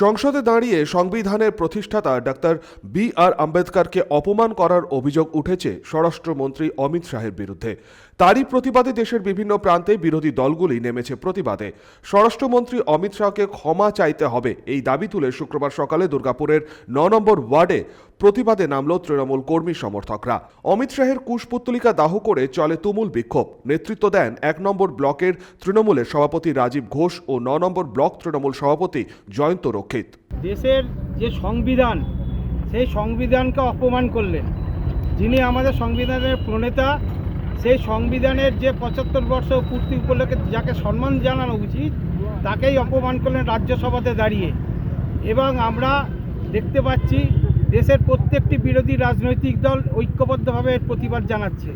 সংসদে দাঁড়িয়ে সংবিধানের প্রতিষ্ঠাতা ডাক্তার বি আর আম্বেদকারকে অপমান করার অভিযোগ উঠেছে স্বরাষ্ট্রমন্ত্রী অমিত শাহের বিরুদ্ধে। তারই প্রতিবাদে দেশের বিভিন্ন প্রান্তে বিরোধী দলগুলি নেমেছে প্রতিবাদে। স্বরাষ্ট্রমন্ত্রী অমিত শাহকে ক্ষমা চাইতে হবে এই দাবি তুলে শুক্রবার সকালে দুর্গাপুরের ন নম্বর ওয়ার্ডে প্রতিবাদে নামল তৃণমূল কর্মী সমর্থকরা। অমিত শাহের কুশপুত্তলিকা দাহ করে চলে তুমুল বিক্ষোভ। নেতৃত্ব দেন এক নম্বর ব্লকের তৃণমূলের সভাপতি রাজীব ঘোষ ও ন নম্বর ব্লক তৃণমূল সভাপতি জয়ন্ত রক্ষিত। দেশের যে সংবিধান, সেই সংবিধানকে অপমান করলেন। যিনি আমাদের সংবিধানের প্রণেতা, সেই সংবিধানের যে পঁচাত্তর বর্ষ পূর্তি উপলক্ষে যাকে সম্মান জানানো উচিত, তাকেই অপমান করলেন রাজ্যসভাতে দাঁড়িয়ে। এবং আমরা দেখতে পাচ্ছি দেশের প্রত্যেকটি বিরোধী রাজনৈতিক দল ঐক্যবদ্ধভাবে এর প্রতিবাদ জানাচ্ছে।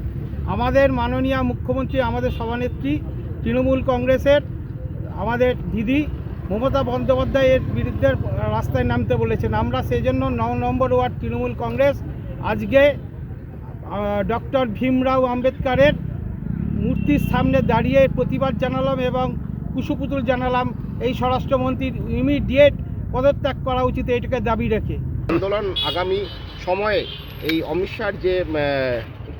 আমাদের মাননীয় মুখ্যমন্ত্রী, আমাদের সভানেত্রী, তৃণমূল কংগ্রেসের আমাদের দিদি মমতা বন্দ্যোপাধ্যায়ের বিরুদ্ধে রাস্তায় নামতে বলেছেন। আমরা সেই জন্য ন নম্বর ওয়ার্ড তৃণমূল কংগ্রেস আজকে ডক্টর ভীমরাও আম্বেদকারের মূর্তির সামনে দাঁড়িয়ে প্রতিবাদ জানালাম এবং কুশপুতুল জানালাম, এই স্বরাষ্ট্রমন্ত্রীর ইমিডিয়েট পদত্যাগ করা উচিত এটাকে দাবি রেখে। আন্দোলন আগামী সময়ে এই অমিত শাহর যে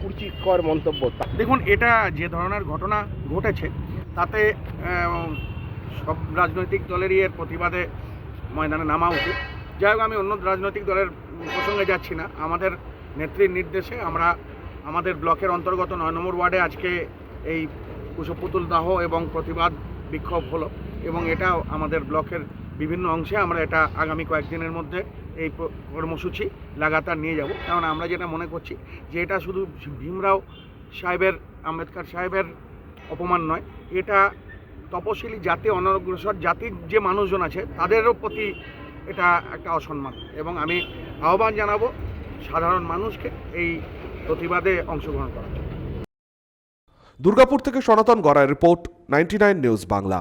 কুরুচিকর মন্তব্য দেখুন, এটা যে ধরনের ঘটনা ঘটেছে, তাতে সব রাজনৈতিক দলেরই এর প্রতিবাদে ময়দানে নামা উচিত। যাই হোক, আমি অন্য রাজনৈতিক দলের প্রসঙ্গে যাচ্ছি না। আমাদের নেত্রীর নির্দেশে আমরা আমাদের ব্লকের অন্তর্গত নয় নম্বর ওয়ার্ডে আজকে এই কুশপুতুল দাহ এবং প্রতিবাদ বিক্ষোভ হলো এবং এটাও আমাদের ব্লকের বিভিন্ন অংশে আমরা এটা আগামী কয়েকদিনের মধ্যে এই কর্মসূচি লাগাতার নিয়ে যাব। কারণ আমরা যেটা মনে করছি যে এটা শুধু ভীমরাও সাহেবের, আম্বেদকর সাহেবের অপমান নয়, এটা তপশিলি জাতি, অনগ্রসর জাতির যে মানুষজন আছে, তাদেরও প্রতি এটা একটা অসম্মান। এবং আমি আহ্বান জানাব সাধারণ মানুষকে এই প্রতিবাদে অংশগ্রহণ করার দুর্গাপুর থেকে সনাতন গড়ায় রিপোর্ট, নাইনটি নিউজ বাংলা।